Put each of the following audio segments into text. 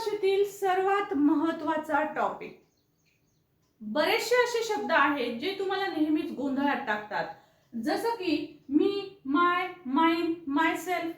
भाषेतील सर्वात महत्त्वाचा टॉपिक बरेचसे असे शब्द आहेत जे तुम्हाला नेहमीच गोंधळात टाकतात. जसं की मी माय माइन माय सेल्फ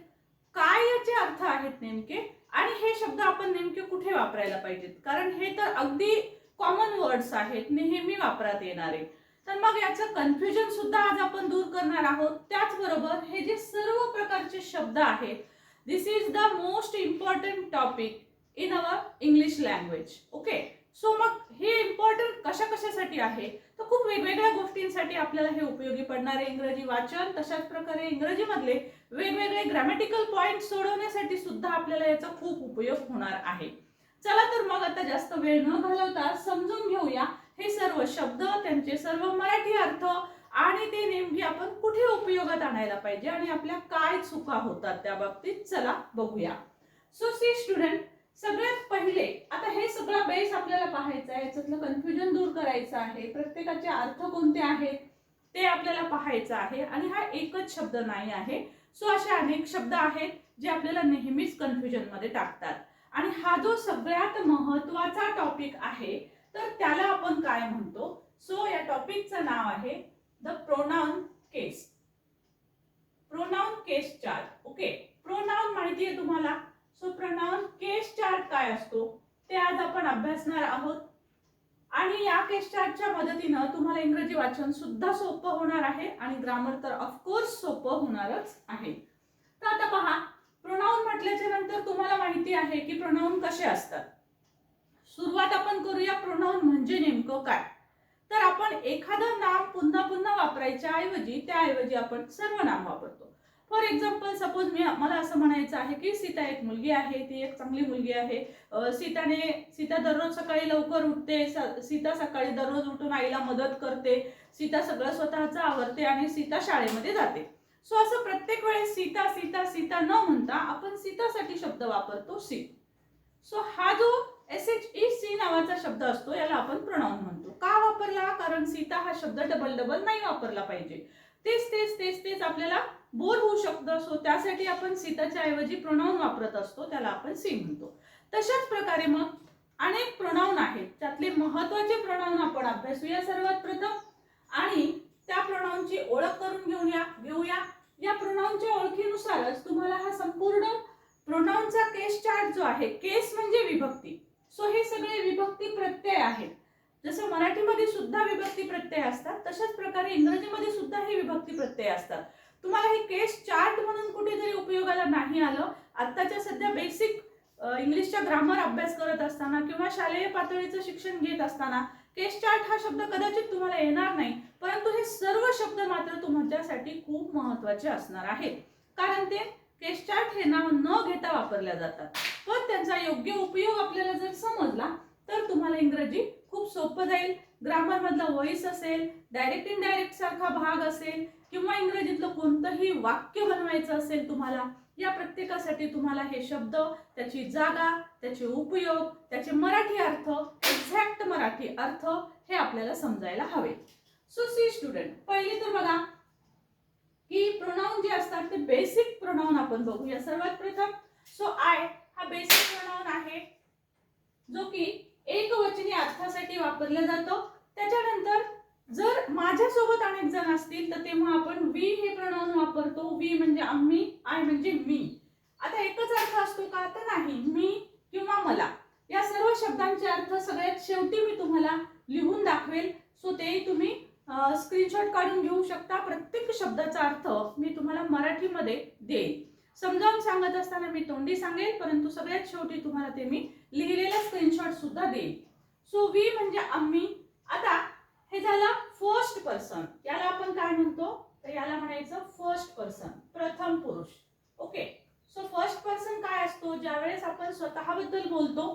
काय याचे अर्थ आहेत नेमके? आणि हे शब्द आपण नेमके कुठे वापरायला पाहिजेत? कारण हे तर अगदी कॉमन वर्ड्स आहेत नेहमी वापरात येणारे. तर मग याचं कन्फ्युजन सुद्धा आज आपण दूर करणार आहोत. त्याचबरोबर हे जे सर्व प्रकारचे शब्द आहेत this is the most important topic in our English language okay so मग हे इम्पॉर्टंट कशा कशासाठी आहे? तर खूप वेगवेगळ्या गोष्टींसाठी आपल्याला हे उपयोगी पडणारे इंग्रजी वाचन. तशाच प्रकारे इंग्रजीमधले वेगवेगळे ग्रॅमॅटिकल पॉइंट सोडवण्यासाठी सुद्धा आपल्याला याचा खूप उपयोग होणार आहे. चला तर मग आता जास्त वेळ न घालवता समजून घेऊया हे सर्व शब्द त्यांचे सर्व मराठी अर्थ आणि ते नेमकी आपण कुठे उपयोगात आणायला पाहिजे आणि आपल्या काय चुका होतात त्या बाबतीत चला बघूया. सो सी स्टुडंट सगळ्यात पहिले आता हे सगळा बेस आपल्याला पाहायचा आहे. याच्यातलं कन्फ्युजन दूर करायचं आहे. प्रत्येकाचे अर्थ कोणते आहेत? ते आपल्याला पाहायचं आहे. आणि हा एकच शब्द नाही आहे. सो असे अनेक शब्द आहेत जे आपल्याला नेहमीच कन्फ्युजनमध्ये टाकतात. आणि हा जो सगळ्यात महत्त्वाचा टॉपिक आहे तर त्याला आपण काय म्हणतो? सो या टॉपिकचं नाव आहे the pronoun case pronoun case chart okay pronoun माहिती आहे तुम्हाला? सो प्रोनाउन केस चार्ट काय असतो ते आज आपण अभ्यासणार आहोत. आणि या केस चार्टच्या मदतीनं तुम्हाला इंग्रजी वाचन सुद्धा सोपं होणार आहे आणि ग्रामर तर ऑफकोर्स सोपं होणारच आहे. तर आता पहा प्रोनाऊन म्हटल्याच्या नंतर तुम्हाला माहिती आहे की प्रोनाऊन कसे असतात. सुरुवात आपण करूया प्रोनाऊन म्हणजे नेमकं काय. तर आपण एखादं नाम पुन्हा पुन्हा वापरायच्या ऐवजी त्याऐवजी आपण सर्वनाम वापरतो. फॉर एक्झाम्पल सपोज मी मला असं म्हणायचं आहे की सीता एक मुलगी आहे ती एक चांगली मुलगी आहे. सीताने सीता दररोज सकाळी लवकर उठते सीता सकाळी दररोज उठून आईला मदत करते सीता सगळं स्वतःचं आवरते आणि सीता शाळेमध्ये जाते. सो असं प्रत्येक वेळेस सीता सीता सीता न म्हणता आपण सीतासाठी शब्द वापरतो सी. सो हा जो एस एच ई सी नावाचा शब्द असतो याला आपण प्रणाम म्हणतो. का वापरला? कारण सीता हा शब्द डबल डबल नाही वापरला पाहिजे. तेच तेच तेच तेच आपल्याला बोर होऊ शकतं. सो त्यासाठी आपण सीताच्या ऐवजी प्रोनाऊन वापरत असतो. त्याला आपण सी म्हणतो. तशाच प्रकारे मग अनेक प्रोनाऊन आहेत. त्यातले महत्त्वाचे प्रोनाऊन आपण अभ्यासूया सर्वात प्रथम. आणि त्या प्रोनाऊनची ओळख करून घेऊया घेऊया. या प्रोनाऊनच्या ओळखीनुसारच तुम्हाला हा संपूर्ण प्रोनाऊनचा केस चार्ट जो आहे केस म्हणजे विभक्ती. सो हे सगळे विभक्ती प्रत्यय आहेत. जसं मराठीमध्ये सुद्धा विभक्ती प्रत्यय असतात तशाच प्रकारे इंग्रजीमध्ये सुद्धा हे विभक्ती प्रत्यय असतात. तुम्हाला हे केस चार्ट म्हणून कुठेतरी उपयोगाला नाही आलं. आत्ताच्या सध्या बेसिक इंग्लिशच्या ग्रामर अभ्यास करत असताना किंवा शालेय पातळीचं शिक्षण घेत असताना केस चार्ट हा शब्द कदाचित तुम्हाला येणार नाही. परंतु हे सर्व शब्द मात्र तुमच्यासाठी खूप महत्त्वाचे असणार आहेत. कारण ते केस चार्ट हे नाव न घेता वापरल्या जातात. पण त्यांचा योग्य उपयोग आपल्याला जर समजला तर तुम्हाला इंग्रजी खूप सोपं जाईल. ग्रामर मधला व्हॉइस असेल डायरेक्ट इनडायरेक्ट सारखा भाग असेल किंवा इंग्रजीतलं कोणतंही वाक्य बनवायचं असेल तुम्हाला या प्रत्येकासाठी तुम्हाला हे शब्द त्याची जागा त्याचे उपयोग त्याचे मराठी अर्थ एक्झॅक्ट मराठी अर्थ हे आपल्याला समजायला हवे. सो सी स्टुडंट पहिली तर बघा की प्रोनाऊन जे असतात ते बेसिक प्रोनाऊन आपण बघूया. सर्वात प्रथम सो आय हा बेसिक प्रोनाऊन आहे जो की एक वचनी अर्थासाठी वापरला जातो. त्याच्यानंतर जर माझ्यासोबत अनेक जण असतील तर तेव्हा आपण वी हे प्रणाम वापरतो. वी म्हणजे आम्ही आय म्हणजे मी. आता एकच अर्थ असतो का? तर नाही. मी किंवा मला. या सर्व शब्दांचे अर्थ सगळ्यात शेवटी मी तुम्हाला लिहून दाखवेल. सो ते तुम्ही स्क्रीनशॉट काढून घेऊ शकता. प्रत्येक शब्दाचा अर्थ मी तुम्हाला मराठीमध्ये देईन समजावून सांगत असताना मी तोंडी सांगेल परंतु सगळ्यात शेवटी तुम्हाला ते मी लिहिलेला स्क्रीनशॉट सुद्धा देईल. सो वी म्हणजे आम्ही आता हे झालं फर्स्ट पर्सन याला आपण काय म्हणतो? तर याला म्हणायचं फर्स्ट पर्सन प्रथम पुरुष. ओके सो फर्स्ट पर्सन काय असतो? ज्यावेळेस आपण स्वतःबद्दल बोलतो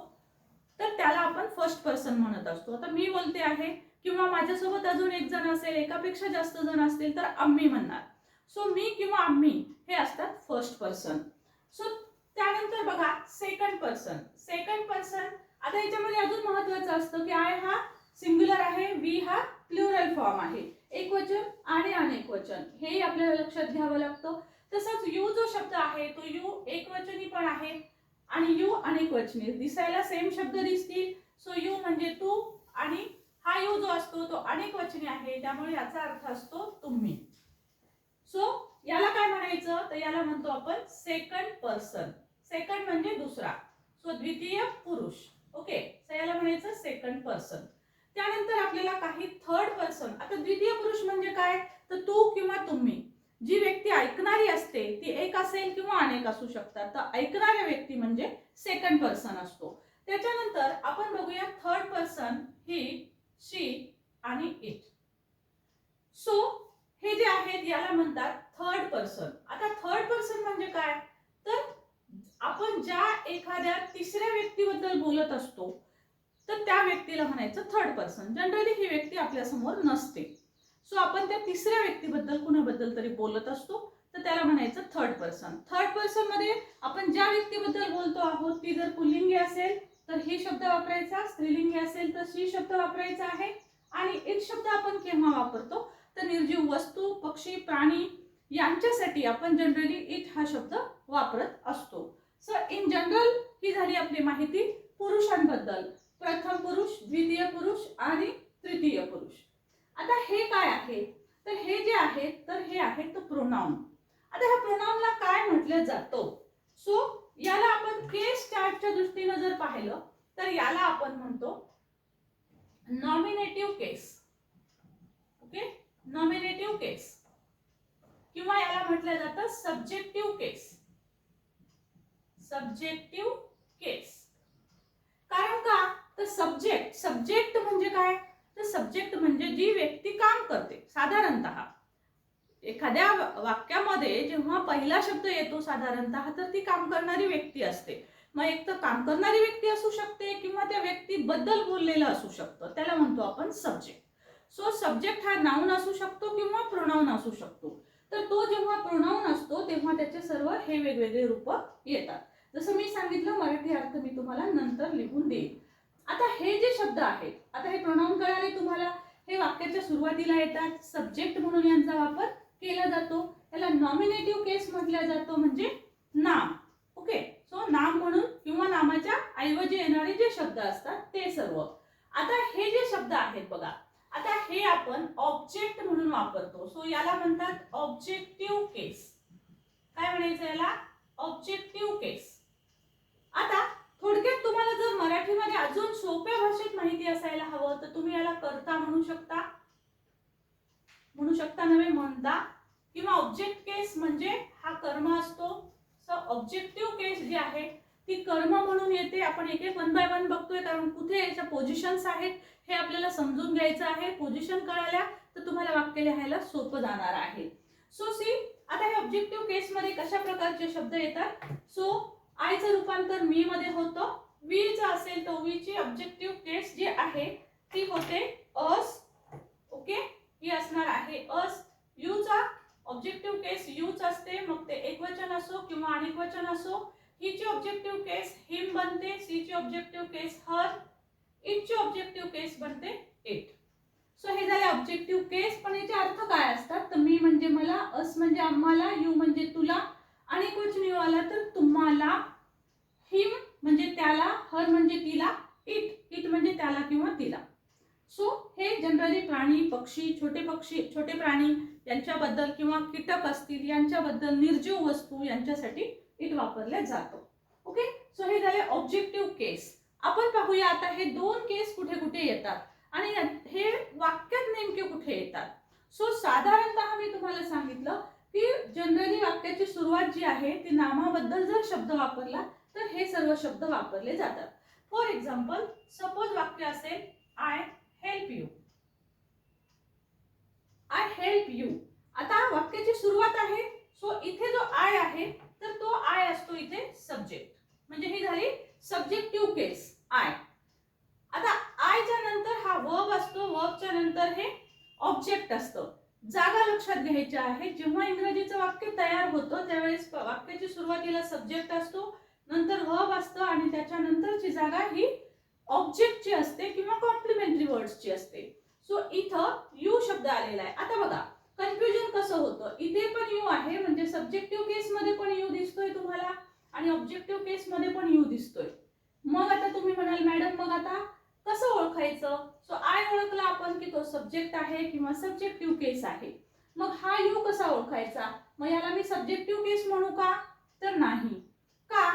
तर त्याला आपण फर्स्ट पर्सन म्हणत असतो. आता मी बोलते आहे किंवा माझ्यासोबत अजून एक जण असेल एकापेक्षा जास्त जण असतील तर आम्ही म्हणणार. सो मी किंवा आम्ही हे असतात फर्स्ट पर्सन सो त्यानंतर बघा सेकंड पर्सन सेकंड पर्सन आता याच्यामध्ये अजून महत्वाचं असतं की आय हा सिंग्युलर आहे वी हा प्लुरल फॉर्म आहे. एक वचन आणि अनेक वचन. हेही आपल्याला लक्षात घ्यावं लागतं. तसंच यू जो शब्द आहे तो यू एक वचनी पण आहे आणि यू अनेक वचने दिसायला सेम शब्द दिसतील. सो यू म्हणजे तू आणि हा यू जो असतो तो अनेक वचने आहे. त्यामुळे याचा अर्थ असतो तुम्ही. सो याला काय म्हणायचं? तर याला म्हणतो आपण सेकंड पर्सन सेकंड म्हणजे दुसरा. सो द्वितीय पुरुष. ओके सो याला म्हणायचं सेकंड पर्सन त्यानंतर आपल्याला काही थर्ड पर्सन आता द्वितीय पुरुष म्हणजे काय? तर तू किंवा तुम्ही. जी व्यक्ती ऐकणारी असते ती एक असेल किंवा अनेक असू शकतात. तर ऐकणाऱ्या व्यक्ती म्हणजे सेकंड पर्सन असतो. त्याच्यानंतर आपण बघूया थर्ड पर्सन ही शी आणि इट सो हे जे आहेत याला म्हणतात थर्ड पर्सन आता थर्ड पर्सन म्हणजे काय? तर आपण ज्या एखाद्या तिसऱ्या व्यक्तीबद्दल बोलत असतो तर त्या व्यक्तीला म्हणायचं थर्ड पर्सन जनरली ही व्यक्ती आपल्यासमोर नसते. सो आपण त्या तिसऱ्या व्यक्तीबद्दल कुणाबद्दल तरी बोलत असतो तर त्याला म्हणायचं थर्ड पर्सन थर्ड पर्सनमध्ये आपण ज्या व्यक्तीबद्दल बोलतो आहोत ती जर पुल्लिंगी असेल तर ही शब्द वापरायचा स्त्रीलिंगी असेल तर श्री शब्द वापरायचा आहे. आणि एक शब्द आपण केव्हा वापरतो तर निर्जीव वस्तू पक्षी प्राणी यांच्यासाठी आपण जनरली इट हा शब्द वापरत असतो. सो इन जनरल ही झाली आपली माहिती पुरुषांबद्दल. प्रथम पुरुष द्वितीय पुरुष आणि तृतीय पुरुष. आता हे काय आहे? तर हे जे आहे तर हे आहे तो प्रोनाऊन आता ह्या प्रोनाऊनला काय म्हटलं जातो? सो याला आपण केस चार्टच्या दृष्टीनं जर पाहिलं तर याला आपण म्हणतो नॉमिनेटिव्ह केस ओके नॉमिनेटिव्ह केस किंवा याला म्हटलं जातं सब्जेक्टिव्ह केस सब्जेक्टिव्ह केस कारण का? तर सब्जेक्ट सब्जेक्ट म्हणजे काय? तर सब्जेक्ट म्हणजे जी व्यक्ती काम करते साधारणतः. एखाद्या वाक्यामध्ये जेव्हा पहिला शब्द येतो साधारणतः तर ती काम करणारी व्यक्ती असते. मग एक तर काम करणारी व्यक्ती असू शकते किंवा त्या व्यक्तीबद्दल बोललेलं असू शकतं. त्याला म्हणतो आपण सब्जेक्ट सो सब्जेक्ट हा नाऊन असू शकतो किंवा प्रोनाऊन असू शकतो. तर तो जेव्हा प्रोनाऊन असतो तेव्हा त्याचे सर्व हे वेगवेगळे रूप येतात. जसं मी सांगितलं मराठी अर्थ मी तुम्हाला नंतर लिहून देईन. आता हे जे शब्द आहेत आता हे प्रोनाऊन कळाले तुम्हाला हे वाक्याच्या सुरुवातीला येतात सब्जेक्ट म्हणून यांचा वापर केला जातो त्याला नॉमिनेटिव्ह केस म्हटला जातो म्हणजे नाम. ओके सो नाम म्हणून किंवा नामाच्या ऐवजी येणारे जे शब्द असतात ते सर्व. आता हे जे शब्द आहेत बघा आता हे आपण ऑब्जेक्ट म्हणून वापरतो. सो याला म्हणतात ऑब्जेक्टिव्ह केस काय म्हणायचं याला? ऑब्जेक्टिव्ह केस आता थोडक्यात तुम्हाला जर मराठीमध्ये अजून सोप्या भाषेत माहिती असायला हवं तर तुम्ही याला करता म्हणू शकता. म्हणू शकता नव्हे म्हणता. किंवा ऑब्जेक्ट केस म्हणजे हा कर्म असतो. सो ऑब्जेक्टिव्ह केस जी आहे ती कर्म म्हणून येते. आपण एक एक वन बाय वन बघतोय कारण कुठे याच्या पोझिशन्स आहेत हे आपल्याला समजून घ्यायचं आहे. पोझिशन कळाल्या तर तुम्हाला वाक्य लिहायला सोपं जाणार आहे. सो सी आता हे ऑब्जेक्टिव्ह केसमध्ये कशा प्रकारचे शब्द येतात? सो आयचं रूपांतर मी मध्ये होतं. वीचं असेल तर वीची ऑब्जेक्टिव्ह केस जी आहे ती होते अस ओके ही असणार आहे अस. यूचा ऑब्जेक्टिव्ह केस यूच असते मग ते एकवचन असो किंवा अनेक वचन असो हिची ऑब्जेक्टिव्ह केस हिम बनते सीची ऑब्जेक्टिव्ह केस हर इटची ऑब्जेक्टिव्ह केस बनते इट सो हे झाले ऑब्जेक्टिव्ह केस पण याचे अर्थ काय असतात? तर मी म्हणजे मला अस म्हणजे आम्हाला यू म्हणजे तुला आणि कुछ यू आला तर तुम्हाला हिम म्हणजे त्याला हर म्हणजे तिला इट इट म्हणजे त्याला किंवा तिला. सो हे जनरली प्राणी पक्षी छोटे पक्षी छोटे प्राणी यांच्याबद्दल किंवा कीटक असतील यांच्याबद्दल निर्जीव वस्तू यांच्यासाठी इट वापरल्या जातो. ओके? सो हे झाले ऑब्जेक्टिव्ह केस. आपण पाहूया आता हे दोन केस कुठे कुठे येतात आणि हे वाक्यात नेमके कुठे येतात? सो साधारणतः मी तुम्हाला सांगितलं की जनरली वाक्याची सुरुवात जी आहे ती नामाबद्दल जर शब्द वापरला तर हे सर्व शब्द वापरले जातात. फॉर एक्झाम्पल सपोज वाक्य असेल I help you I help you आता वाक्याची सुरुवात आहे सो इथे जो आय आहे तर तो आय असतो इथे सब्जेक्ट म्हणजे ही झाली सब्जेक्टिव्ह केस आय आता आयच्या नंतर हा वर्ब असतो वर्बच्या नंतर हे ऑब्जेक्ट असतं. जागा लक्षात घ्यायच्या आहे. जेव्हा इंग्रजीचं वाक्य तयार होतं त्यावेळेस वाक्याची सुरुवातीला सब्जेक्ट असतो नंतर हब असतं आणि त्याच्यानंतरची जागा ही ऑब्जेक्टची असते किंवा कॉम्प्लिमेंटरी वर्ड्सची असते. सो इथं यू शब्द आलेला आहे. आता बघा कन्फ्युजन कसं होतं? इथे पण यू आहे म्हणजे सब्जेक्टिव्ह केस मध्ये पण यू दिसतोय तुम्हाला आणि ऑब्जेक्टिव्ह केस मध्ये पण यू दिसतोय. मग आता तुम्ही म्हणाल मॅडम मग आता कसं ओळखायचं? सो आय ओळखला आपण की तो सब्जेक्ट आहे किंवा सब्जेक्टिव्ह केस आहे. मग हा यू कसा ओळखायचा? मग याला मी सब्जेक्टिव्ह केस म्हणू का? तर नाही. का?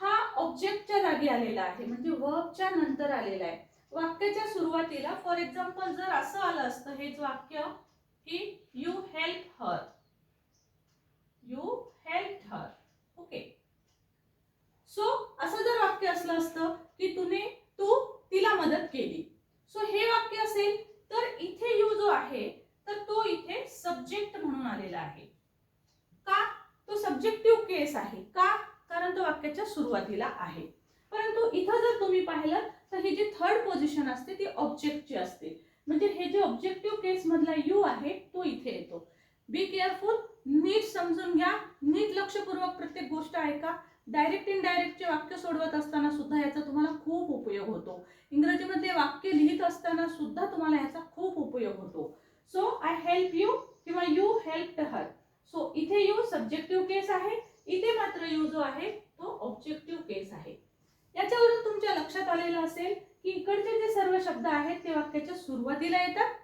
हा ऑब्जेक्टच्या जागी आलेला आहे. म्हणजे वर्बच्या नंतर आलेला आहे. वाक्याच्या सुरुवातीला फॉर एक्झाम्पल जर असं आलं असतं हेच वाक्य की you help her you help her okay so असं जर वाक्य असलं असतं की तुम्ही तू तिला मदत केली. सो हे वाक्य असेल तर इथे यू जो आहे तर तो इथे सब्जेक्ट म्हणून आलेला आहे. का? तो सब्जेक्टिव्ह केस आहे. का? कारण तो वाक्याच्या सुरुवातीला आहे. परंतु इथं जर तुम्ही पाहिलं तर ही जी थर्ड पोझिशन असते ती ऑब्जेक्टची असते. म्हणजे हे जे ऑब्जेक्टिव्ह केस मधला यू आहे तो इथे येतो. बी केअरफुल नीट समजून घ्या. नीट लक्षपूर्वक प्रत्येक गोष्ट ऐका. डायरेक्ट इनडायरेक्टचे वाक्य सोडवत असताना सुद्धा याचा तुम्हाला खूप उपयोग होतो. इंग्रजीमध्ये वाक्य लिहित असताना सुद्धा तुम्हाला याचा खूप उपयोग होतो. सो आय हेल्प यू किंवा यू हेल्प हर सो इथे यू सब्जेक्टिव्ह केस आहे. इथे मात्र यू जो आहे तो ऑब्जेक्टिव्ह केस आहे. याच्यावरून तुमच्या लक्षात आलेलं असेल की इकडचे जे सर्व शब्द आहेत ते वाक्याच्या सुरुवातीला येतात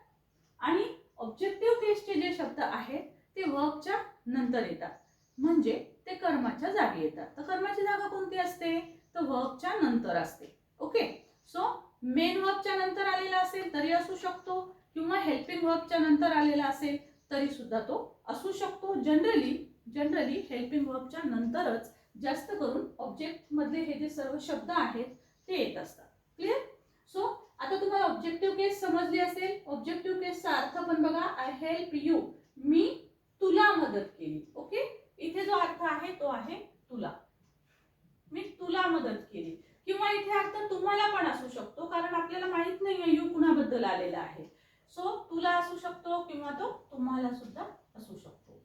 आणि ऑब्जेक्टिव्ह केसचे जे शब्द आहेत ते वर्कच्या नंतर येतात. म्हणजे ते कर्माच्या जागी येतात. तर कर्माची जागा कोणती असते? तर वर्कच्या नंतर असते. ओके सो मेन वर्कच्या नंतर आलेला असेल तरी असू शकतो किंवा हेल्पिंग वर्कच्या नंतर आलेला असेल तरी सुद्धा तो असू शकतो. जनरली जनरली हेल्पिंग वर्कच्या नंतरच जास्त करून ऑब्जेक्ट मधले हे जे सर्व शब्द आहेत ते येत असतात. क्लिअर सो आता तुम्हाला ऑब्जेक्टिव्ह केस समजली असेल. ऑब्जेक्टिव्ह केसचा अर्थ पण बघा आय हेल्प यू मी तुला मदत केली. ओके इथे जो अर्थ आहे तो आहे तुला. मी तुला मदत केली. किंवा इथे अर्थ तुम्हाला पण असू शकतो कारण आपल्याला माहीत नाहीये यू कुणाबद्दल आलेला आहे. सो तुला असू शकतो किंवा तो तुम्हाला सुद्धा असू शकतो.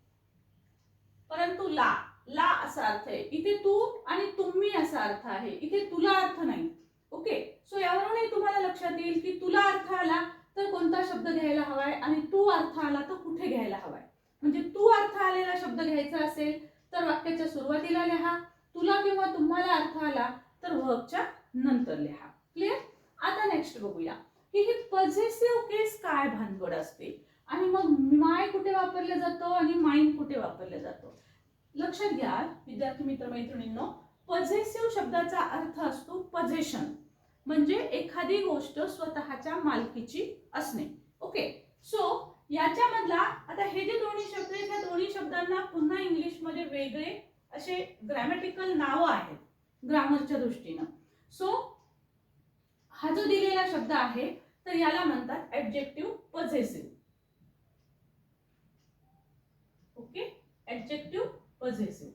परंतु ला ला असा अर्थ आहे. इथे तू आणि तुम्ही असा अर्थ आहे. इथे तुला अर्थ नाही. ओके सो यावरूनही तुम्हाला लक्षात येईल की तुला अर्थ आला तर कोणता शब्द घ्यायला हवाय आणि तू अर्थ आला तर कुठे घ्यायला हवाय? म्हणजे तू अर्थ आलेला शब्द घ्यायचा असेल तर वाक्याच्या सुरुवातीला लिहा. तुला किंवा तुम्हाला अर्थ आला तर वर्कच्या नंतर लिहा. क्लिअर आता नेक्स्ट बघूया. की हे पझेसिव्ह केस काय भानगड असते? आणि मग माय कुठे वापरलं जातं आणि माइंड कुठे वापरलं जातं? लक्षात घ्या विद्यार्थी मित्र मैत्रिणींनो पझेसिव्ह शब्दाचा अर्थ असतो पझेशन म्हणजे एखादी गोष्ट स्वतःच्या मालकीची असणे. ओके सो याच्यामधला आता हे जे दोन्ही शब्द आहेत ह्या दोन्ही शब्दांना पुन्हा इंग्लिशमध्ये वेगळे असे ग्रॅमॅटिकल नावं आहेत ग्रामरच्या दृष्टीनं. सो हा जो दिलेला शब्द आहे तर याला म्हणतात objective possessive okay objective possessive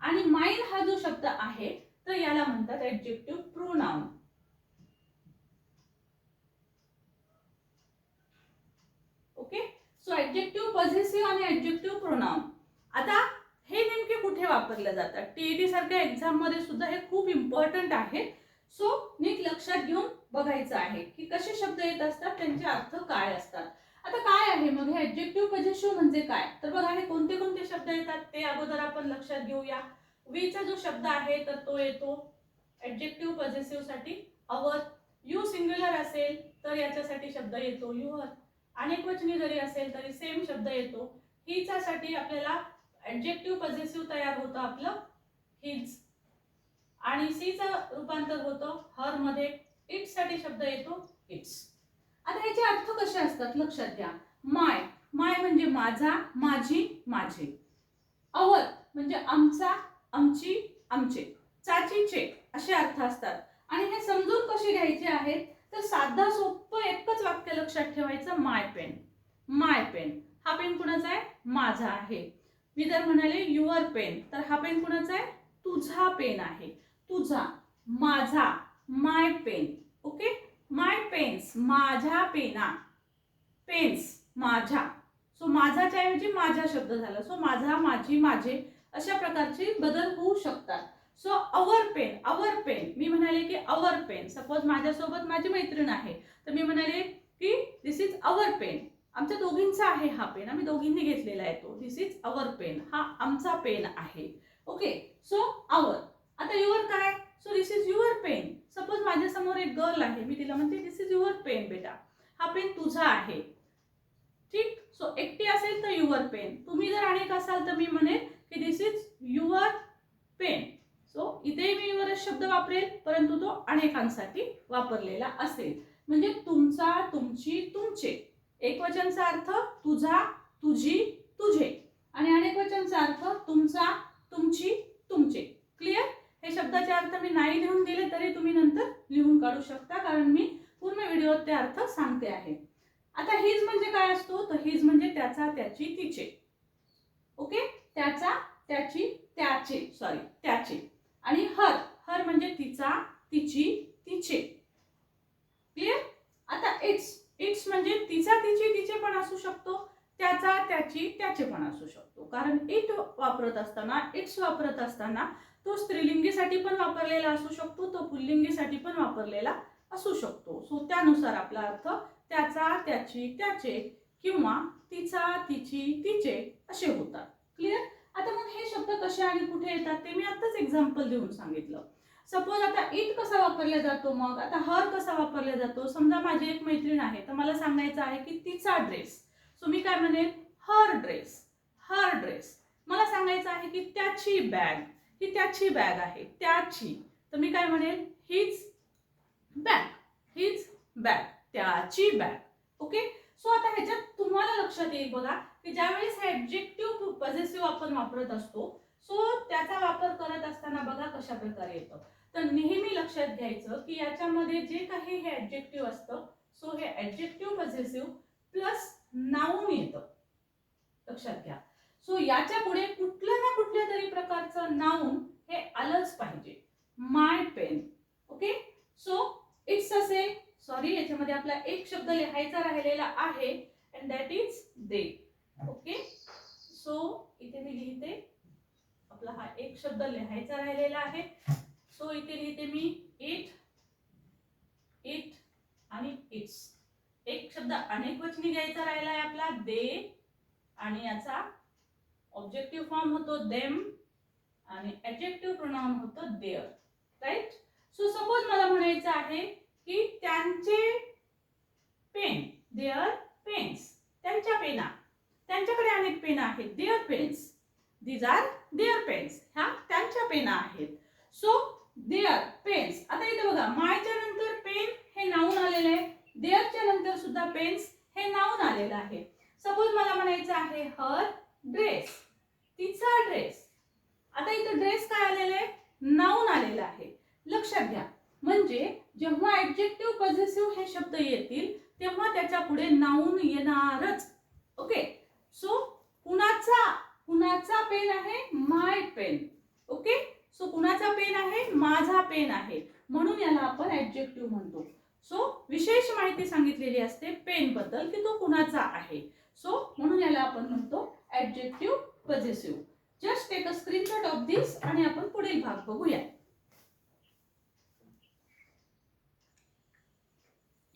आणि माइल हा जो शब्द आहे तर याला म्हणतात objective pronoun okay so adjective possessive आणि ॲडजेक्टिव्ह प्रोनाउन आता हे नेमके कुठे वापरले जातात टीईटी सारख्या एक्झाममध्ये सुद्धा हे खूप इम्पॉर्टंट आहे. सो नीट लक्षात घेऊन बघायचं आहे की कसे शब्द येत असतात त्यांचे अर्थ काय असतात. आता काय आहे? मग हे ॲडजेक्टिव्ह पॉझेसिव्ह म्हणजे काय? तर बघा हे कोणते कोणते शब्द येतात? ते अगोदर आपण लक्षात घेऊया. वीचा जो शब्द आहे तर तो येतो ॲडजेक्टिव्ह पॉझेसिव्हसाठी अवर. यू सिंग्युलर असेल तर याच्यासाठी शब्द येतो युअर अनेक वचनी जरी असेल तरी सेम शब्द येतो. हिचा साठी आपल्याला ऍडजेक्टिव्ह पॉझेसिव्ह तयार होतं आपलं हिज आणि सीचं रूपांतर होतं हरमध्ये इट्ससाठी शब्द येतो इट्स आता ह्याचे अर्थ कसे असतात लक्षात घ्या. माय. माय म्हणजे माझा माझी माझे. अवर म्हणजे आमचा आमची आमचे. चाचीचे असे अर्थ असतात. आणि हे समजून कसे घ्यायचे आहेत? तर साधा सोपं एकच वाक्य लक्षात ठेवायचं माय पेन माय पेन हा पेन कुणाचा आहे? माझा आहे. मी जर म्हणाले युअर पेन तर हा पेन कुणाचा आहे? तुझा पेन आहे. तुझा माझा my pen okay my pens माझ्या पेना पेन्स माझ्या. सो माझाच्या ऐवजी माझा शब्द झाला. सो माझा माझी माझे अशा प्रकारचे बदल होऊ शकतात. So our pen our pen मी म्हणाले की अवर पेन सपोज माझ्यासोबत माझी मैत्रीण आहे. तर मी म्हणाले की दिस इज अवर पेन आमच्या दोघींचा आहे हा पेन आम्ही दोघींनी घेतलेला आहे तो. दिस इज अवर पेन हा आमचा पेन आहे. ओके सो अवर आवर आता युअर काय? So this is your pen suppose माझ्यासमोर एक गर्ल आहे. मी तिला म्हणते दिस इज युअर पेन बेटा. हा पेन तुझा आहे. ठीक? सो एकटी असेल तर युअर पेन तुम्ही जर अनेक असाल तर मी म्हणेन की this is your pen so इथे मी युअर शब्द वापरेल परंतु तो अनेकांसाठी वापरलेला असेल. म्हणजे तुमचा तुमची तुमचे. एकवचनचा अर्थ तुझा तुझी तुझे. आणि अनेक वचनचा अर्थ तुमचा तुमची तुमचे. क्लिअर हे शब्दाचे अर्थ मी नाही लिहून दिले तरी तुम्ही नंतर लिहून काढू शकता कारण मी पूर्ण व्हिडिओत ते अर्थ सांगते आहे. आता हिज म्हणजे काय असतो? तर हिज म्हणजे त्याचा त्याची तिचे. ओके? त्याचा त्याची त्याचे. सॉरी त्याचे. आणि हर हर म्हणजे तिचा तिची तिचे. क्लिअर आता इट्स इट्स म्हणजे तिचा तिची तिचे पण असू शकतो त्याचा त्याची त्याचे पण असू शकतो. कारण इट वापरत असताना इट्स वापरत असताना तो स्त्रीलिंगीसाठी पण वापरलेला असू शकतो तो पुल्लिंगीसाठी पण वापरलेला असू शकतो. सो त्यानुसार आपला अर्थ त्याचा त्याची त्याचे किंवा तिचा तिची तिचे असे होतात. क्लिअर आता मग हे शब्द कसे आणि कुठे येतात ते मी आत्ताच एक्झाम्पल देऊन सांगितलं. सपोज आता इट कसा वापरला जातो मग? आता हर कसा वापरला जातो? समजा माझी एक मैत्रीण आहे तर मला सांगायचं आहे की तिचा ड्रेस सो मी काय म्हणेन? हर ड्रेस हर ड्रेस मला सांगायचं आहे की त्याची बॅग ही त्याची बॅग आहे. त्याची. तर मी काय म्हणेन? हीच बॅग हीच बॅग त्याची बॅग ओके सो आता ह्याच्यात तुम्हाला लक्षात येईल बघा. की ज्यावेळेस हे ऍब्जेक्टिव्ह पॉझिटिव्ह आपण वापरत असतो सो त्याचा वापर करत असताना बघा कशा प्रकारे येतं. तर नेहमी लक्षात घ्यायचं की याच्यामध्ये जे काही हे ऍब्जेक्टिव्ह असतं सो हे ऍब्जेक्टिव्ह पॉझिटिव्ह प्लस नाऊन येतं. लक्षात घ्या. सो याच्यापुढे कुठल्या ना कुठल्या तरी प्रकारचं नाऊन हे आलंच पाहिजे. My pen okay so it's असे सॉरी याच्यामध्ये आपला एक शब्द लिहायचा राहिलेला आहे and that is they okay? So इथे मी लिहिते. आपला हा एक शब्द लिहायचा राहिलेला आहे. सो इथे लिहिते मी इट इट आणि इट्स एक शब्द अनेक वचनी घ्यायचा राहिला आहे आपला दे आणि याचा ऑब्जेक्टिव्ह फॉर्म होतो देम आणि ऍडजेक्टिव्ह प्रोनाउन होतो देअर राईट सो सपोज मला म्हणायचं आहे की त्यांचे पेन देअर पेन्स त्यांच्या पेना त्यांच्याकडे अनेक पेन आहेत. Their pens these are their pens ह्या त्यांच्या पेना आहेत. सो देअर पेन्स आता इथे बघा मायच्या नंतर पेन हे नाऊन आलेलं आहे. देअरच्या नंतर सुद्धा पेन्स हे नाऊन आलेलं आहे. सपोज मला म्हणायचं आहे हर ड्रेस तिचा ड्रेस आता इथं ड्रेस काय आलेलं आहे? नाऊन आलेलं आहे. लक्षात घ्या. म्हणजे जेव्हा ऍब्जेक्टिव्ह पॉझिटिव्ह हे शब्द येतील तेव्हा त्याच्या पुढे नाऊन येणारच. ओके सो कुणाचा कुणाचा पेन आहे? माय पेन ओके सो कुणाचा पेन आहे? माझा पेन आहे. म्हणून याला आपण ऍब्जेक्टिव्ह म्हणतो. सो विशेष माहिती सांगितलेली असते पेन बद्दल की तो कुणाचा आहे. सो म्हणून याला आपण म्हणतो objective positive just take a screenshot of this आणि आपण पुढील भाग बघूया.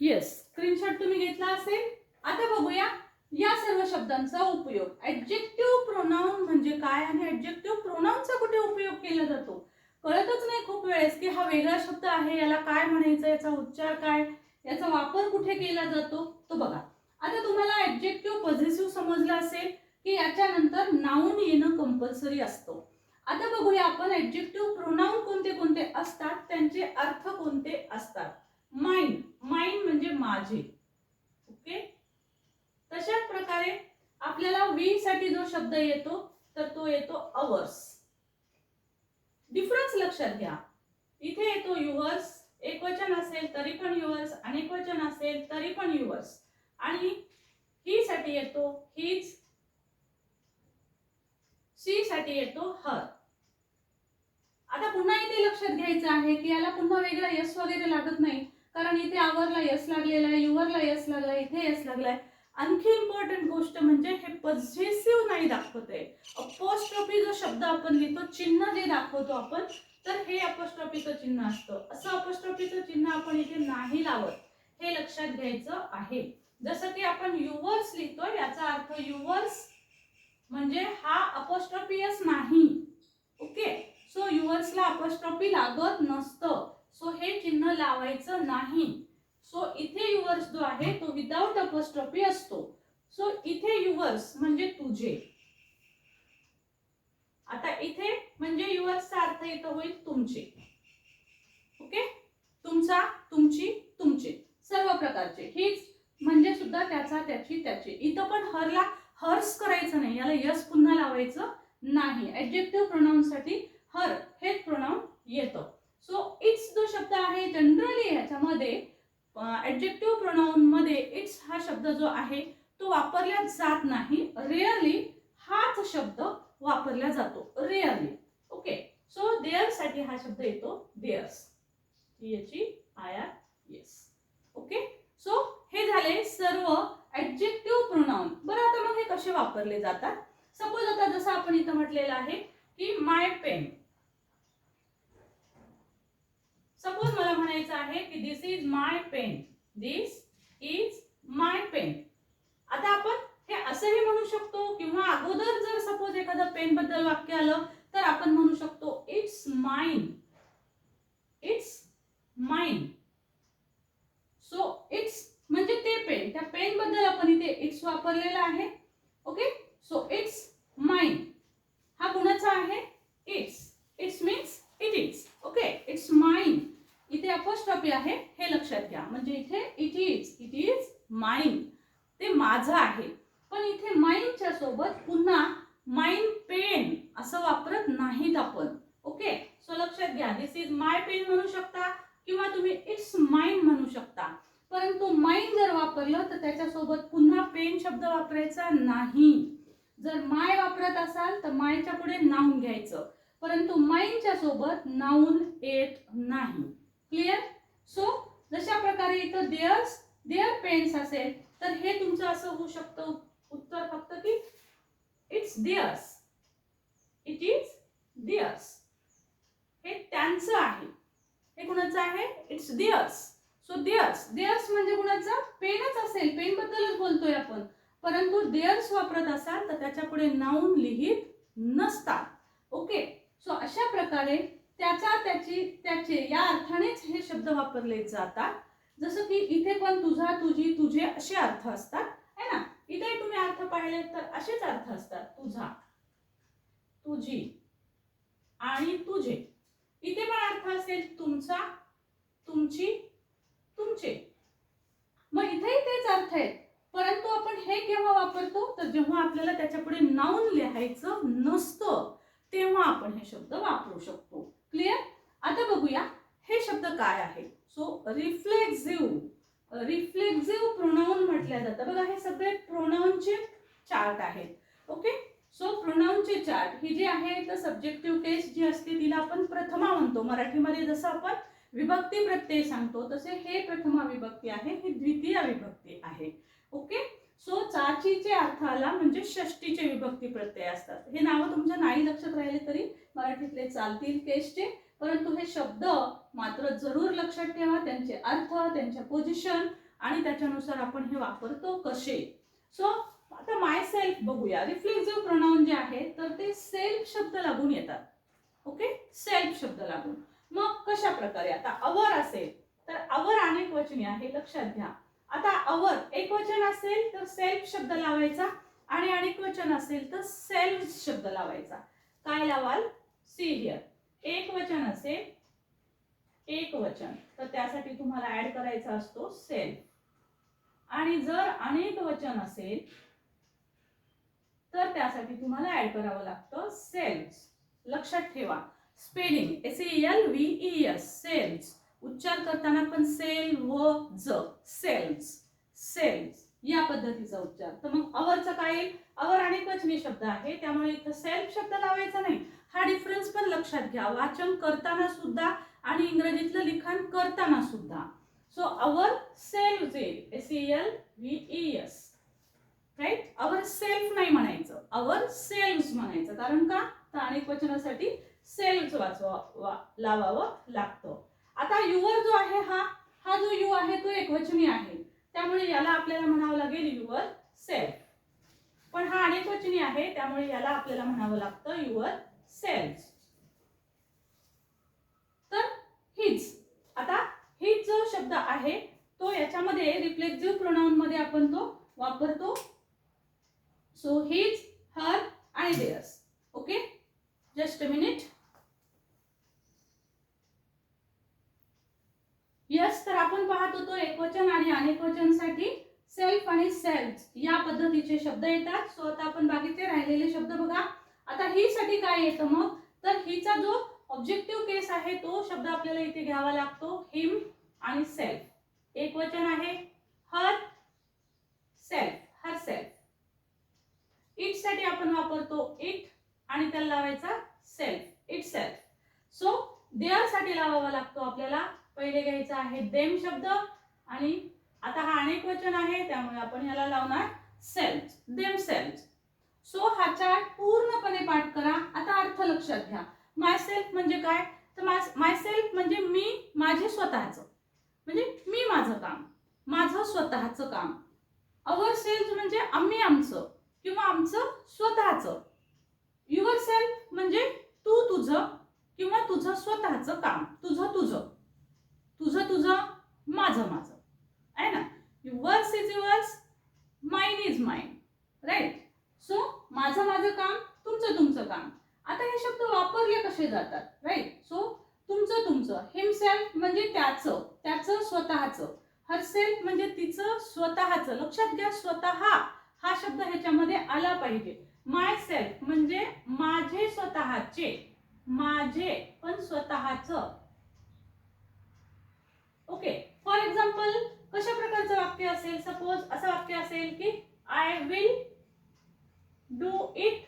येस स्क्रीनशॉट तुम्ही घेतला असेल. आता बघूया. या सर्व शब्दांचा उपयोग. ऍडजेक्टिव्ह प्रोनाऊन म्हणजे काय आणि ऍडजेक्टिव्ह प्रोनाऊनचा कुठे उपयोग केला जातो? कळतच नाही खूप वेळेस की हा वेगळा शब्द आहे याला काय म्हणायचं याचा उच्चार काय याचा वापर कुठे केला जातो? तो बघा. आता तुम्हाला ऍडजेक्टिव्ह पॉझिटिव्ह समजलं असेल की याच्यानंतर नाऊन येणं कंपल्सरी असतं. आता बघूया आपण ऍडजेक्टिव्ह प्रोनाऊन कोणते कोणते असतात? त्यांचे अर्थ कोणते असतात? माइंड माइंड म्हणजे माझे. तशाच प्रकारे आपल्याला वी साठी जो शब्द येतो तर तो येतो अवर्स डिफरन्स लक्षात घ्या. इथे येतो युवर्स एक वचन असेल तरी पण युवर्स अनेक वचन असेल तरी पण युवर्स आणि ही साठी येतो हीच सी साठी येतो हर आता पुन्हा इथे लक्षात घ्यायचं आहे की याला पुन्हा वेगळा यस वगैरे लागत नाही. कारण इथे आवरला यस लागलेला आहे युवरला यस लागलाय इथे यस लागलाय आणखी इम्पॉर्टंट गोष्ट म्हणजे हे पझेसिव्ह नाही दाखवत. आहे अपोस्ट्रॉफी जो शब्द आपण लिहितो चिन्ह जे दाखवतो आपण तर हे अपोस्ट्रॉफीचं चिन्ह असतं. असं अपोस्ट्रॉफीचं चिन्ह आपण इथे नाही लावत. हे लक्षात घ्यायचं आहे. जसं की आपण युवर्स लिहितो याचा अर्थ युवर्स म्हणजे हा अपोस्ट्रॉफियस नाही. ओके? सो युवर्सला अपस्ट्रॉफी लागत नसतं. सो हे चिन्ह लावायचं नाही. सो इथे युवर्स जो आहे तो विदाउट अपस्ट्रॉफी असतो. सो इथे युवर्स म्हणजे तुझे. आता इथे म्हणजे युवर्सचा अर्थ इथं होईल तुमचे. ओके तुमचा तुमची तुमचे. सर्व प्रकारचे. हीच म्हणजे सुद्धा त्याचा त्याची त्याची. इथं पण हरला हर्स करायचं नाही. याला यस पुन्हा लावायचं नाही. ऍडजेक्टिव्ह प्रोनाऊनसाठी हर हेच प्रोनाऊन येतं. सो इट्स जो शब्द आहे जनरली ह्याच्यामध्ये ॲडजेक्टिव्ह प्रोनाऊनमध्ये इट्स हा शब्द जो आहे तो वापरला जात नाही. रेअरली हाच शब्द वापरला जातो. रेअरली ओके सो देअरसाठी हा शब्द येतो. देअर्स याची I R yes okay so हे झाले सर्व ऍडजेक्टिव्ह प्रोनाऊन बरं आता मग हे कसे वापरले जातात? सपोज आता जसं आपण इथं म्हटलेलं आहे की माय पेन सपोज मला म्हणायचं आहे की this is my pen this is my pen आता आपण हे असंही म्हणू शकतो किंवा अगोदर जर सपोज एखादं पेन बद्दल वाक्य आलं तर आपण म्हणू शकतो it's mine it's mine so it's म्हणजे ते पेन त्या पेन बद्दल आपण इथे इट्स वापरलेलं आहे. ओके सो इट्स माइन हा कुणाचा आहे it's it's means it is okay it's mine इथे अपोस्ट्रॉफी आहे हे लक्षात घ्या. म्हणजे इथे it is it is mine ते माझं आहे. पण इथे माइनच्या सोबत पुन्हा माइन पेन असं वापरत नाहीत आपण. ओके सो लक्षात घ्या. दिस इज माय पेन म्हणू शकता किंवा तुम्ही इट्स माइन म्हणू शकता. परंतु माइन जर वापरलं तर त्याच्यासोबत पुन्हा पेन शब्द वापरायचा नाही. जर माय वापरत असाल तर मायच्या पुढे नाऊन घ्यायचं. परंतु माइंडच्या सोबत नाऊन येत नाही. क्लिअर सो जशा प्रकारे इथं देअर्स देअर पेन्स असेल तर हे तुमचं असं होऊ शकतं उत्तर फक्त की it's theirs it is theirs हे त्यांचं आहे. हे कुणाचं आहे? It's theirs so theirs theirs म्हणजे कुणाचं? पेनच असेल. पेन बद्दलच बोलतोय आपण. परंतु देअर्स वापरत असाल तर त्याच्या पुढे नाऊन लिहित नसतात. ओके सो अशा प्रकारे त्याचा त्याची त्याचे या अर्थानेच हे शब्द वापरले जातात. जसं की इथे पण तुझा तुझी तुझे असे अर्थ असतात. है ना? इथे तुम्ही अर्थ पाहिले तर असेच अर्थ असतात. तुझा तुझी आणि तुझे. इथे पण अर्थ असेल तुमचा तुमची तुमचे. मग इथेही तेच अर्थ आहेत. परंतु आपण हे केव्हा वापरतो? तर जेव्हा आपल्याला त्याच्यापुढे नाऊन लिहायचं नसतं तेव्हा आपण हे शब्द वापरू शकतो. क्लिअर आता बघूया हे शब्द काय आहे? सो रिफ्लेक्झिव्ह रिफ्लेक्झिव्ह प्रोनाऊन म्हटल्या जातं. बघा हे सगळे प्रोनाऊनचे चार्ट आहेत. ओके सो प्रोनाऊनचे चार्ट ही जी आहे तर सब्जेक्टिव्ह केस जी असते तिला आपण प्रथमा म्हणतो. मराठीमध्ये जसं आपण विभक्ती प्रत्यय सांगतो तसे हे प्रथमा विभक्ती आहे ही द्वितीय विभक्ती आहे. ओके सो चाचीचे अर्थाला म्हणजे षष्टीचे विभक्ती प्रत्यय असतात. हे नावं तुमच्या नाही लक्षात राहिले तरी मराठीतले चालतील केसचे परंतु हे शब्द मात्र जरूर लक्षात ठेवा त्यांचे अर्थ त्यांच्या पोझिशन आणि त्याच्यानुसार आपण हे वापरतो कसे. सो आता माय सेल्फ बघूया. रिफ्लेक्झिव्ह प्रोनाऊन जे आहे तर ते सेल्फ शब्द लागून येतात. ओके सेल्फ शब्द लागून. मग कशा प्रकारे आता अवर असेल. तर अवर अनेक वचनी आहे लक्षात घ्या. आता अवर एक वचन असेल तर सेल्फ शब्द लावायचा आणि अनेक वचन असेल तर सेल्फ शब्द लावायचा. काय लावाल? सी हिअर एक वचन असेल एक वचन. तर त्यासाठी तुम्हाला ऍड करायचा असतो सेल्फ आणि जर अनेक वचन असेल तर त्यासाठी तुम्हाला ऍड करावं लागतं सेल्स लक्षात ठेवा. Spelling S L V E S selves उच्चार करताना पण सेल व ज सेल्स सेल्स या पद्धतीचा उच्चार. तर मग अवरचा काय येईल? अवर आणि वचनी शब्द आहे. त्यामुळे इथं सेल्फ शब्द लावायचा नाही. हा डिफरन्स पण लक्षात घ्या. वाचन करताना सुद्धा आणि इंग्रजीतलं लिखाण करताना सुद्धा. सो अवर सेल्फ येईल S L V E S right our self नाही म्हणायचं. अवर सेल्फ म्हणायचं. कारण का? तर अनेक वचनासाठी सेल्फ वाचवा वा- लावावं लागतं. आता युवर जो आहे हा हा जो यू आहे तो एकवचनी आहे. त्यामुळे याला आपल्याला म्हणावं लागेल युवर सेल्फ. पण हा अनेकवचनी आहे त्यामुळे याला आपल्याला म्हणावं लागतं युवर सेल्फ. हिज आता हिज जो शब्द आहे तो याच्यामध्ये रिफ्लेक्झिव्ह प्रोनाउनमध्ये आपण तो वापरतो. सो हिज हर आणि theirs okay just a minute yes तर आपण पाहत होतो एकवचन आणि अनेकवचनसाठी सेल्फ आणि सेल्फ या पद्धतीचे शब्द येतात. सो आता आपण बाकीचे राहिलेले शब्द बघा. आता ही साठी काय येतं मग? तर हिचा जो ऑब्जेक्टिव्ह केस आहे तो शब्द आपल्याला इथे घ्यावा लागतो हिम आणि सेल्फ एक वचन आहे हर सेल्फ हर सेल्फ इटसाठी आपण वापरतो इट आणि त्याला लावायचा सेल्फ इट सेल्फ सो देअरसाठी लावावा लागतो आपल्याला पहिले घ्यायचा आहे देम शब्द. आणि आता हा अनेक वचन आहे त्यामुळे आपण याला लावणार सेल्फ देम सेल्फ सो हा चार्ट पूर्णपणे पाठ करा. आता अर्थ लक्षात घ्या. माय सेल्फ म्हणजे काय? तर माय सेल्फ म्हणजे मी माझे स्वतःचं. म्हणजे मी माझं काम. माझं स्वतःचं काम. अवर सेल्फ म्हणजे आम्ही आमचं किंवा आमचं स्वतःचं. युअर सेल्फ म्हणजे तू तुझं किंवा तुझं स्वतःचं काम. तुझं तुझं. तुझं तुझं माझं माझं. आहे ना? Yours is yours mine is mine right so माझं माझं काम तुमचं तुमचं काम. आता हे शब्द वापरले कसे जातात? राईट सो तुमचं तुमचं. हिमसेल्फ म्हणजे त्याचं त्याचं स्वतःचं. हरसेल्फ म्हणजे तिचं स्वतःचं. लक्षात घ्या स्वतः हा शब्द ह्याच्यामध्ये आला पाहिजे. माय सेल्फ म्हणजे माझे स्वतःचे. माझे पण स्वतःचं. ओके फॉर एक्झाम्पल कशा प्रकारचं वाक्य असेल? सपोज असं वाक्य असेल की I will do it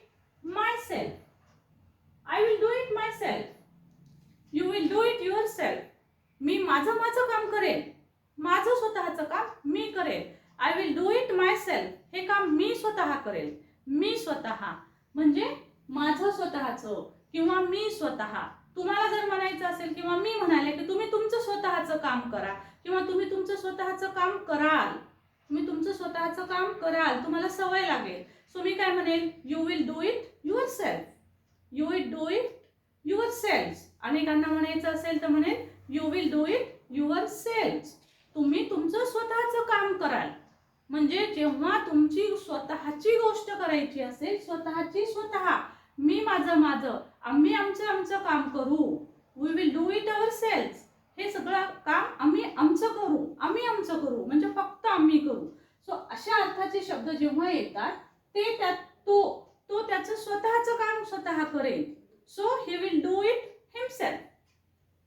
myself I will do it myself you will do it yourself मी माझं माझं काम करेन. माझं स्वतःचं काम मी करेन. I will do it myself हे काम मी स्वतः करेल मी स्वतः. म्हणजे माझं स्वतःचं किंवा मी स्वतः. तुम्हाला जर म्हणायचं असेल किंवा मी म्हणाले की तुम्ही स्वतःचं काम करा. किंवा तुम्ही तुमचं स्वतःचं काम कराल. तुम्ही तुमचं स्वतःचं काम कराल. तुम्हाला सवय लागेल. सो मी काय म्हणेल? You will do it yourself you will do it yourself अनेकांना म्हणायचं असेल तर म्हणेल you will do it yourself तुम्ही तुमचं स्वतःचं काम कराल. म्हणजे जेव्हा तुमची स्वतःची गोष्ट करायची असेल स्वतःची स्वतः मी माझं माझं आम्ही आमचं आमचं काम करू. We will do it our self हे सगळं काम आम्ही आमचं करू आम्ही आमचं करू म्हणजे फक्त आम्ही करू. सो अशा अर्थाचे शब्द जेव्हा येतात ते त्यात तो तो त्याचं स्वतःचं काम स्वतः करेल. So he will do it himself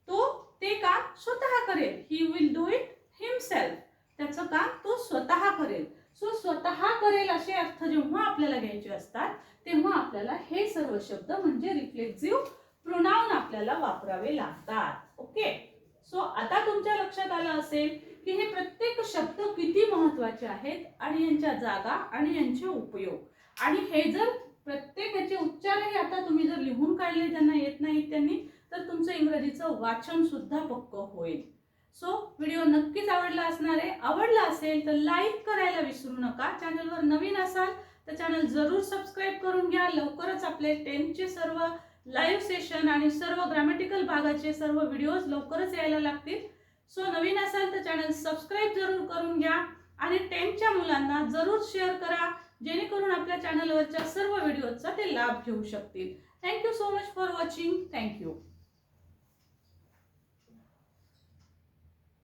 तो ते काम स्वतः करेल. He will do it himself त्याचं काम तो स्वतः करेल. सो स्वतः करेल असे अर्थ जेव्हा आपल्याला घ्यायचे असतात तेव्हा आपल्याला हे सर्व शब्द म्हणजे रिफ्लेक्झिव्ह प्रोनाऊन आपल्याला वापरावे लागतात. ओके सो आता तुमच्या लक्षात आलं असेल की हे प्रत्येक शब्द किती महत्त्वाचे आहेत आणि यांच्या जागा आणि यांचे उपयोग. आणि हे जर प्रत्येकाचे उच्चारही आता तुम्ही जर लिहून काढले त्यांना येत नाहीत त्यांनी तर तुमचं इंग्रजीचं वाचन सुद्धा पक्क होईल. सो व्हिडिओ नक्कीच आवडला असणार आहे. आवडला असेल तर लाईक करायला विसरू नका. चॅनलवर नवीन असाल तर चॅनल जरूर सबस्क्राईब करून घ्या. लवकरच आपले टेनचे सर्व लाईव्ह सेशन आणि सर्व ग्रॅमॅटिकल भागाचे सर्व व्हिडिओज लवकरच यायला लागतील. सो नवीन असाल तर चॅनल सबस्क्राईब जरूर करून घ्या आणि टेनच्या मुलांना जरूर शेअर करा जेणेकरून आपल्या चॅनलवरच्या सर्व व्हिडिओचा ते लाभ घेऊ शकतील. Thank you so much for watching thank you